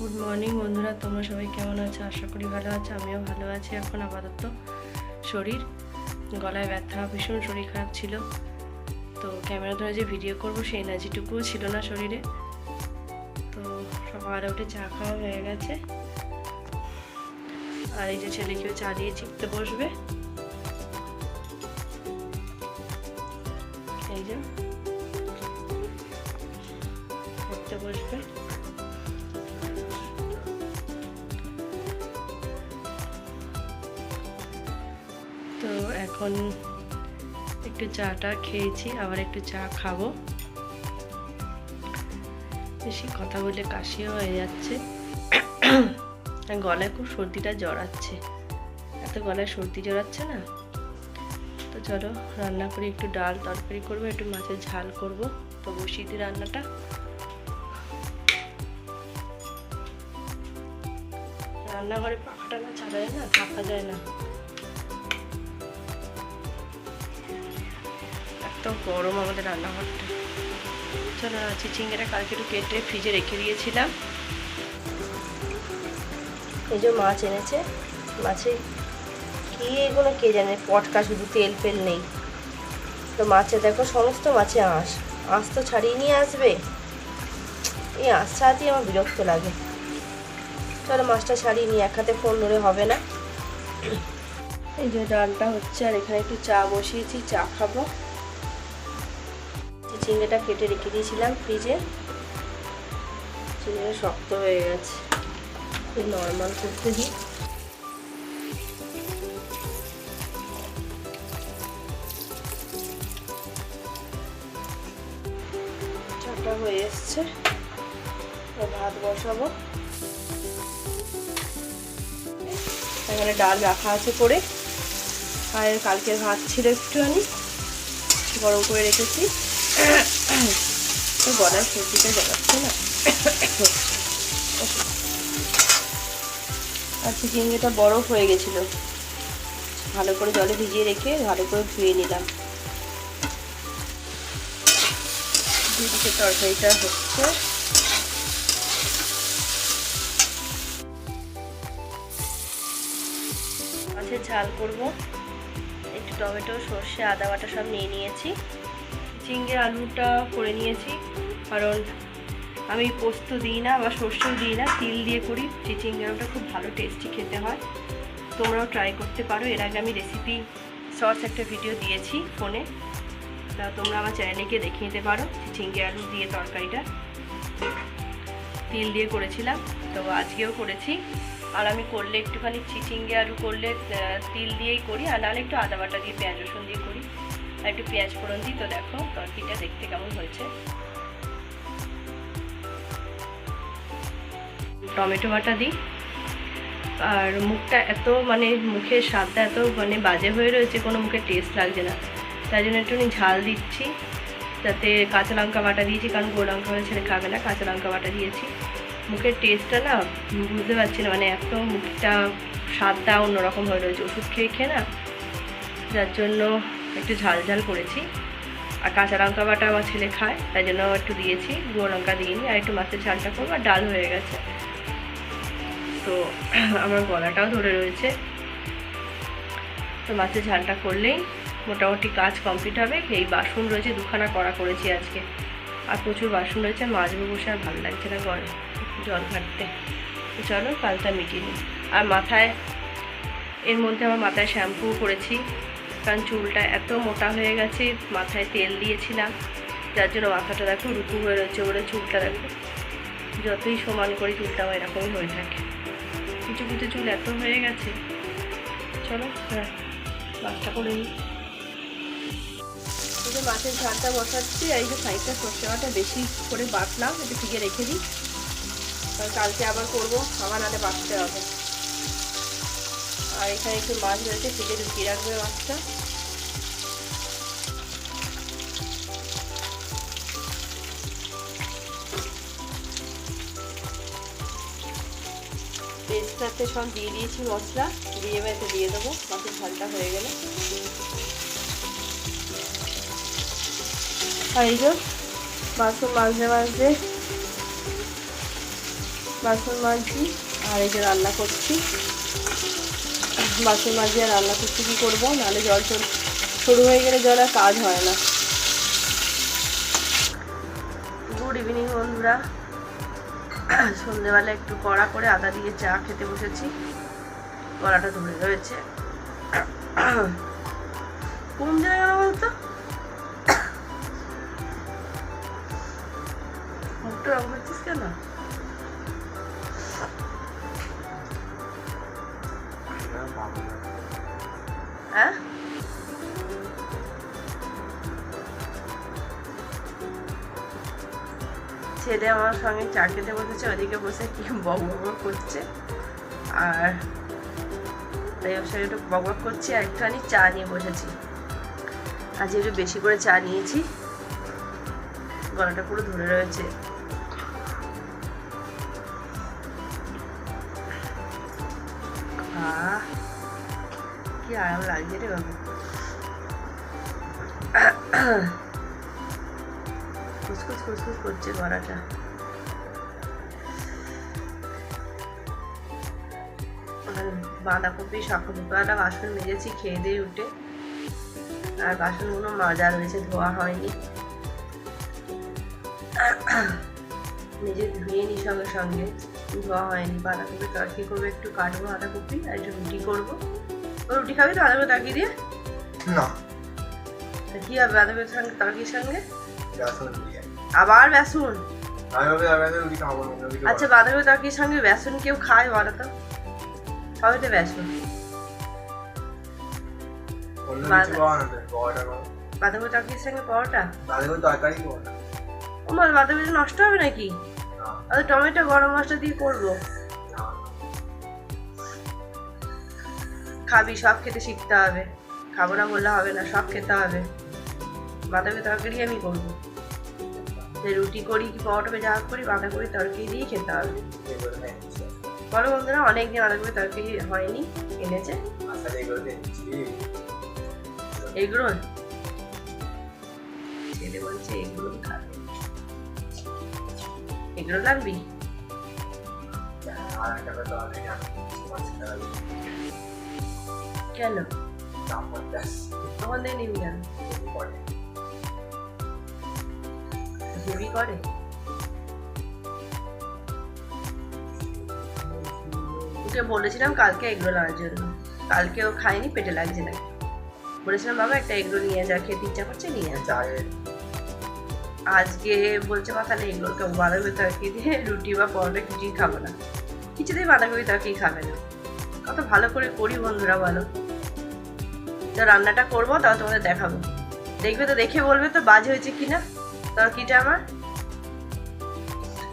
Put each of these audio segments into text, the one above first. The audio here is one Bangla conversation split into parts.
গুড মর্নিং বন্ধুরা। তোমরা সবাই কেমন আছো? আশা করি ভালো আছো, আমিও ভালো আছি। এখন আপাতত শরীর, গলায় ব্যথা, ভীষণ শরীর খারাপ ছিল। তো ক্যামেরা ধরে যে ভিডিও করব, সেই এনার্জিটুকুও ছিল না শরীরে। তো সকালে উঠে চা খাওয়া হয়ে গেছে। আর এই যে ছেলেকেও চা দিয়ে চিপতে বসবে। এই যে বসবে। এখন একটু চাটা খেয়েছি, আবার একটু চা খাব। বেশি কথা বলে কাশিও হয়ে যাচ্ছে। গলায় খুব সর্দিটা জড়াচ্ছে। এত গলায় সর্দি জড়াচ্ছে না? তো চলো রান্না করি একটু ডাল তরকারি করব, একটু মাছের ঝাল করব। তো বসিয়ে দিই রান্নাটা। রান্নাঘরে পাখাটা না ছাড়া যায় না, থাকা যায় না। গরম আমাদের রান্নাঘরটা। চলো আছি চিংড়িটা কালকে একটু কেটে ফ্রিজে রেখে দিয়েছিলাম। এই যে মাছ এনেছে মাছে কি এগুলো কে জানে, পটকা শুধু তেল ফেল নেই। তো মাছে দেখো, সমস্ত মাছে আঁশ। আঁশ তো ছাড়িয়ে নিয়ে আসবে। এই আঁশ ছাড়াতেই আমার বিরক্ত লাগে। চলো, মাছটা ছাড়িয়ে নিয়ে এক হাতে ফোন ধরে হবে না। এই যে ডালটা হচ্ছে, আর এখানে একটু চা বসিয়েছি, চা খাব। চিংড়িটা কেটে রেখে দিয়েছিলাম ফ্রিজে। চিংড়িটা শক্ত হয়ে গেছে। নর্মাল করতে দিই। চাটা হয়ে এসছে। ভাত বসাবো। এখানে ডাল রাখা আছে করে। আর কালকের ভাত ছিল একটুখানি। গরম করে রেখেছি। তো গলার সর্দিটা জমাচ্ছে না। আর চিকেনটা বরফ হয়ে গেছিল। ভালো করে জলে ভিজিয়ে রেখে ভালো করে ধুয়ে নিলাম। দুদিকে তরকারিটা হচ্ছে। ঝাল করব। একটু টমেটো, সর্ষে, আদা বাটা সব নিয়ে নিয়েছি। চিংড়ি আলুটা করে নিয়েছি। কারণ আমি পোস্ত দিই না বা সর্ষেও দিই না, তিল দিয়ে করি। চিচিঙ্গি আলুটা খুব ভালো টেস্টি খেতে হয়। তোমরাও ট্রাই করতে পারো। এর আগে আমি রেসিপি শর্টস একটা ভিডিও দিয়েছি ফোনে তা তোমরা আমার চ্যানেলে গিয়ে দেখে নিতে পারো চিচিঙ্গি আলু দিয়ে তরকারিটা। তিল দিয়ে করেছিলাম। তো আজকেও করেছি। আর আমি করলে একটুখানি চিচিঙ্গে আলু করলে তিল দিয়েই করি। আর নাহলে একটু আদা বাটা দিয়ে, পেঁয়াজ রসুন দিয়ে করি। আর একটু পেঁয়াজ ফোড়ন দিই, তো দেখো তরকারিটা দেখতে কেমন হয়েছে। টমেটো বাটা দিই। আর মুখটা এত মানে মুখের স্বাদটা এত মানে বাজে হয়ে রয়েছে, কোনো মুখে টেস্ট লাগছে না। তাই জন্য একটুখানি ঝাল দিচ্ছি। যাতে কাঁচা লঙ্কা বাটা দিয়েছি, কারণ গোল লঙ্কা হলে ছেলে খাবে না, কাঁচা লঙ্কা বাটা দিয়েছি। মুখের টেস্টটা না বুঝতে পারছি না মানে এত মুখটা স্বাদটা অন্যরকম হয়ে রয়েছে। ওষুধ খেয়ে খেয়ে না, যার জন্য একটু ঝাল ঝাল করেছি। আর কাঁচা লঙ্কা বাটা আমার ছেলে খায় তাই জন্য একটু দিয়েছি। গুঁড়ো লঙ্কা দিইনি, আর একটু মাছের ঝালটা করব, আর ডাল হয়ে গেছে। তো আমার গলাটাও ধরে রয়েছে। তো মাছের ঝালটা করলেই মোটামুটি কাজ কমপ্লিট হবে। এই বাসন রয়েছে, দুখানা করা করেছি আজকে। আর প্রচুর বাসন রয়েছে মাজবো বসে, আর ভালো লাগছে না গরম। জল ঘাটতে। চলো, কালটা মিটিয়ে নিই। আর মাথায়, এর মধ্যে আমার মাথায় শ্যাম্পু করেছি। কারণ চুলটা এত মোটা হয়ে গেছে, মাথায় তেল দিয়েছিলাম। যার জন্য মাথাটা দেখো রুকু হয়ে রয়েছে ওরে চুলটা দেখো। যতই সমান করি চুলটা আমার এরকমই হয়ে থাকে। কিছু কিছু চুল এত হয়ে গেছে। চলো হ্যাঁ বাসটা করে নিই। যে মাছের ঝালটা বসাচ্ছি, আর এই যে সাইডটা সর্ষে বাটা বেশি করে বাটলাম, একটু ফিকে রেখে দিই। কারণ কালকে আবার করব, আবার নাহলে বাটতে হবে। আর এখানে একটু মাছ রয়েছে ফিকে ঢুকিয়ে রাখবে মাছটা। পেস্টটাতে সব দিয়ে দিয়েছি মশলা, দিয়ে এবার দিয়ে দেবো মাছের ঝালটা হয়ে গেলে। আর এই যে বাসন মাজতে মাজতে বাসন মাজি আর এই যে রান্না করছি। বাসন মাজি আর রান্না করতে কী করব? নাহলে জল চল শুরু হয়ে গেলে জল আর কাজ হয় না। গুড ইভিনিং বন্ধুরা। সন্ধেবেলা একটু কড়া করে আদা দিয়ে চা খেতে বসেছি। গলাটা ধরে রয়েছে। কোন জায়গা বলতো? মুখটা রং করছিস কেন? ছেলে আমার সঙ্গে চা খেতে বসেছে, ওদিকে বসে কি বক বক করছে। আর তাই ওর সঙ্গে একটু বক বক করছি, আর একটুখানি চা নিয়ে বসেছি। আজ একটু বেশি করে চা নিয়েছি, গলাটা পুরো ধরে রয়েছে। কি আরাম লাগছে রে বাবু। খুসখুস করছে গলাটা। আর বাঁধাকপি দুপুরবেলা বাসন মেজেছি খেয়ে দিয়ে উঠে। আর বাসনগুলো মাজা রয়েছে ধোয়া হয়নি। নিজে ধুয়ে নি সঙ্গে সঙ্গে ধোয়া হয়নি। বাঁধাকপি তরকারি করব একটু কাটবো বাঁধাকপি আর একটু রুটি করব। ও রুটি খাবি তো বাঁধাকপি তরকারি দিয়ে? না। কি হবে বাঁধাকপির সঙ্গে তরকারির সঙ্গে? আবার বেসন? আচ্ছা বাঁধাকপি তরকারির সঙ্গে বেসন কেউ খায় বলো তো? সবই তো বেসন। বাঁধাকপি তরকারির সঙ্গে পরোটা? কোনো তরকারি করো ও মা বাঁধাকপিটা নষ্ট হবে নাকি? আর টমেটো গরম মশলা দিয়ে করব। খাবি সব খেতে শিখতে হবে। খাব না বললে হবে না সব খেতে হবে। বাঁধাকপি তরকারি আমি করব। যে রুটি করি কি পরোটা যা করি বাঁধাকপি তরকারি দিয়ে খেতে হবে। বলো বন্ধুরা অনেক দিন বাঁধাকপি তরকারি হয়নি এনেছে? এগুলো ছেলে বলছে এগুলো খাবে। এগুলো লাগবি? কেন? দিয়ে নিবি কেন? ওকে বলেছিলাম কালকে এগরোল আনার জন্য। কালকে ও খায়নি, পেটে লাগছে না। বলেছিলাম, বাবা, একটা নিয়ে যা, খেতে ইচ্ছা করছে, নিয়ে। আজকে বলছে তাহলে বাঁধাকপি তরকারি দিয়ে রুটি বা পরোটা কিছুই খাব না। কিছুতেই বাঁধাকপি তরকারি খাবে না। কত ভালো করে করি বন্ধুরা, বলো। তো রান্নাটা করব, তাও তোমাদের দেখাবো। দেখবে তো দেখে বলবে তো বাজে হয়েছে কি না তরকারিটা আমার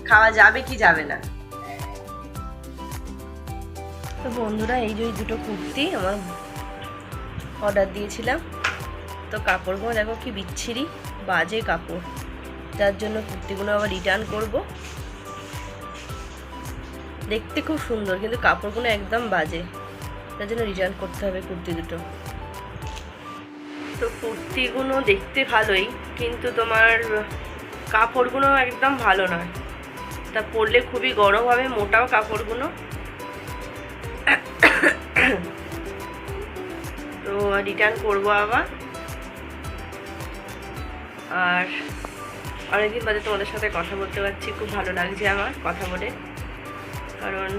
খাওয়া যাবে কি যাবে না? তো বন্ধুরা, এই যে ওই দুটো কুর্তি আমার অর্ডার দিয়েছিলাম। তো কাপড়গুলো দেখো কি বিচ্ছিরি, বাজে কাপড়। যার জন্য কুর্তিগুলো আবার রিটার্ন করব। দেখতে খুব সুন্দর, কিন্তু কাপড়গুলো একদম বাজে। তার জন্য রিটার্ন করতে হবে কুর্তি দুটো। তো কুর্তিগুলো দেখতে ভালোই, কিন্তু তোমার কাপড়গুলো একদম ভালো নয়। তা পরলে খুবই গরম হবে, মোটাও কাপড়গুলো। তো রিটার্ন করব আবার। আর অনেকদিন বাদে তোমাদের সাথে কথা বলতে পারছি, খুব ভালো লাগছে আমার কথা বলে। কারণ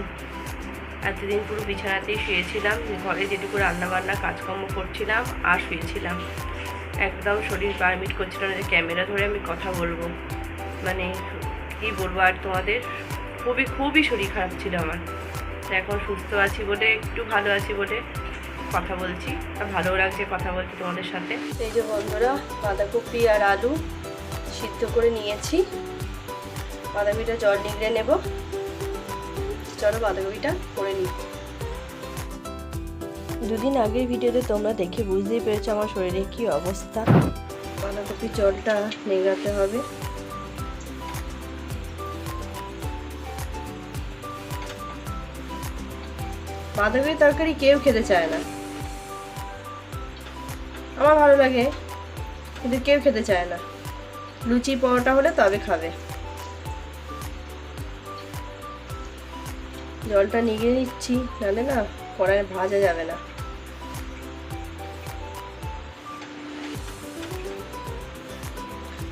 এতদিন পুরো বিছানাতেই শুয়েছিলাম ঘরে যেটুকু রান্নাবান্না, কাজকর্ম করছিলাম আর শুয়েছিলাম। একদম শরীর পারমিট করছিল না যে ক্যামেরা ধরে আমি কথা বলব। মানে কী বলব আর তোমাদের? খুবই খুবই শরীর খারাপ ছিল আমার। তো এখন সুস্থ আছি বলে, একটু ভালো আছি বলে কথা বলছি। আর ভালোও লাগছে কথা বলছি তোমাদের সাথে। এই যে বন্ধুরা, বাঁধাকপি আর আলু সিদ্ধ করে নিয়েছি। বাঁধাকপিটা জল নিগড়ে নেব। চলো বাঁধাকপিটা করে নিই। দুদিন আগের ভিডিওতে তোমরা দেখে বুঝতেই পেরেছ আমার শরীরে কি অবস্থা। বাঁধাকপির জলটা নেগাতে হবে। বাঁধাকপির তরকারি কেউ খেতে চায় না। আমার ভালো লাগে কিন্তু কেউ খেতে চায় না। লুচি পরোটা হলে তবে খাবে। জলটা নিগিয়ে নিচ্ছি নাহলে না কড়াই ভাজা যাবে না।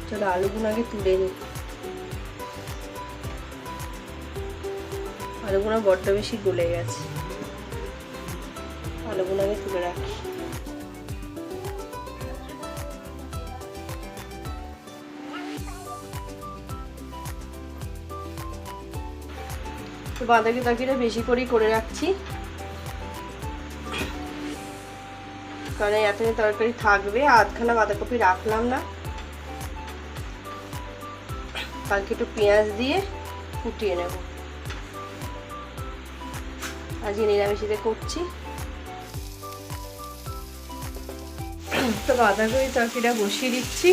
চলো আলুগুলো আগে তুলে নিই। আলুগুলো বড্ড বেশি গলে গেছে। আলুগুলো আগে তুলে রাখি। বাঁধাকপি তরকারিটা বেশি করেই করে রাখছি। কারণ এত তরকারি থাকবে আধখানা বাঁধাকপি রাখলাম না। কালকে একটু পেঁয়াজ দিয়ে ফুটিয়ে নেব। আজকে নিরামিষিতে করছি। তো বাঁধাকপি তরকারিটা বসিয়ে দিচ্ছি।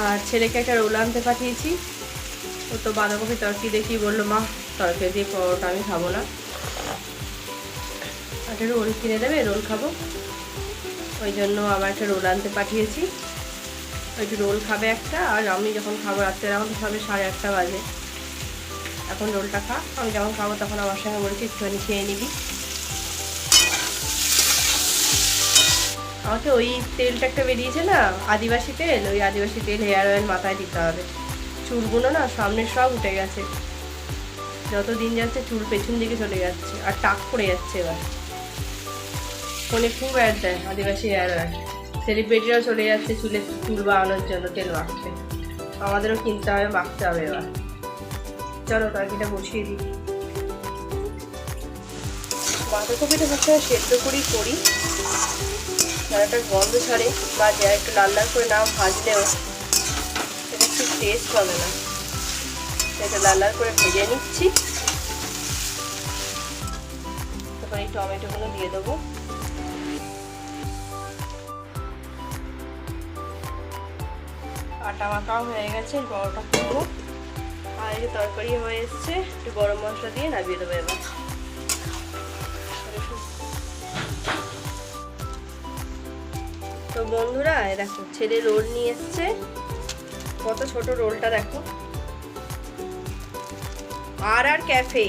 আর ছেলেকে একটা রোল আনতে পাঠিয়েছি। ও তো বাঁধাকপি তরকারি দেখি বলল, মা তরকারি দিয়ে পরোটা আমি খাব না। একটা রোল কিনে দেবে, রোল খাব। ওই জন্য আবার একটা রোল আনতে পাঠিয়েছি। ওই রোল খাবে একটা, আর আমি যখন খাব রাত্রে তো খাবে সাড়ে আটটা বাজে। এখন রোলটা খা, আমি যখন খাব তখন আমার সঙ্গে বলেছি একটুখানি খেয়ে নিবি। আমাকে ওই তেলটা একটা বেরিয়েছে না, আদিবাসী তেল? ওই আদিবাসী তেল হেয়ার অয়েল মাথায় দিতে হবে। চুলগুলো না সামনে সব উঠে গেছে। যত দিন যাচ্ছে চুল পেছন দিকে চলে যাচ্ছে, আর টাক পড়ে যাচ্ছে এবার। ফোনে খুব অ্যাড দেয়, আদিবাসী অয়েল সেলিব্রিটিরাও চলে যাচ্ছে চুলে চুল বাড়ানোর জন্য তেল মাখতে আমাদেরও কিনতে হবে মাখতে হবে এবার। চলো তরকারিটা বসিয়ে দিই। বাঁধাকপিটা সবসময় সেদ্ধ করেই করি। একটা গন্ধ ছাড়ে, বা যা একটু লাল লাল করে না ভাজলেও, এটা একটু টেস্ট হবে না। এটা লাল লাল করে ভেজে নিচ্ছি। তারপর এই টমেটোগুলো দিয়ে দেবো। আটা মাখাও হয়ে গেছে বড়টা করব। আর এই যে তরকারি হয়ে এসছে, একটু গরম মশলা দিয়ে নামিয়ে দেবো এবার। তো বন্ধুরা দেখো, ছেলে রোল নিয়ে এসছে। কত ছোট রোলটা দেখো। আর আর ক্যাফে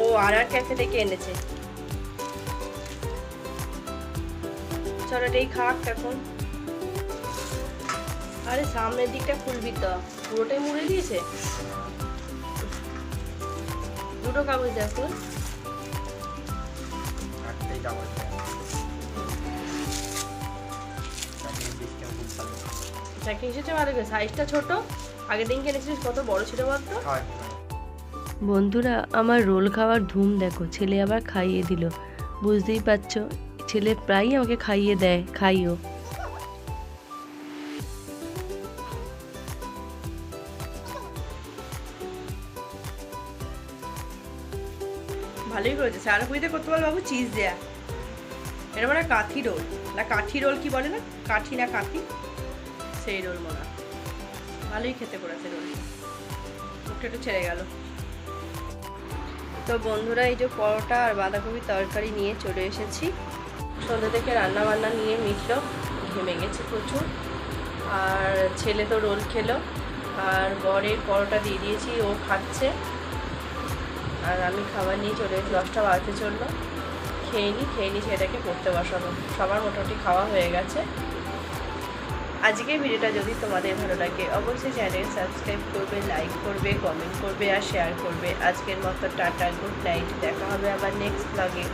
ও আর আর ক্যাফে থেকে এনেছে। চলো এটাই খাক এখন। আরে সামনের দিকটা খুলবি তো পুরোটাই মুড়ে দিয়েছে? দুটো কাগজ দেখো সিস্টেম প্যাকিং ভালো করে। সাইজটা ছোট। আগের দিন কিনেছিলিস কত বড় ছিল বলতো হয় বন্ধুরা, আমার রোল খাওয়ার ধুম দেখো, ছেলে আবার খাইয়ে দিল। বুঝতেই পারছ, ছেলে প্রায়ই আমাকে খাইয়ে দেয়, খাইও। ভালোই করেছে সারাপুরিতে করতে পারো বাবু? চিজ দেয়া। এটা মানে কাঠি রোল। না, কাঠি রোল কি বলে না? কাঠি না কাঠি? সেই রোল মনে ভালোই খেতে করেছে রোল মুখটা একটু ছেড়ে গেল। তো বন্ধুরা, এই যে পরোটা আর বাঁধাকপির তরকারি নিয়ে চলে এসেছি। সন্ধ্যা থেকে রান্না বান্না নিয়ে মিটলো, ঘেমে গেছে প্রচুর। আর ছেলে তো রোল খেলো, আর বরের পরোটা দিয়ে দিয়েছি, ও খাচ্ছে। আর আমি খাবার নিয়ে চলে এসেছি, দশটা বাজতে চলল। খেয়ে নিই খেয়ে নিই সেটাকে পড়তে বসাবো। সবার মোটামুটি খাওয়া হয়ে গেছে। আজকের ভিডিওটা যদি তোমাদের ভালো লাগে, অবশ্যই চ্যানেল সাবস্ক্রাইব করবে লাইক করবে কমেন্ট করবে আর শেয়ার করবে। আজকের মতো টাটা গুড নাইট দেখা হবে আবার নেক্সট ব্লগে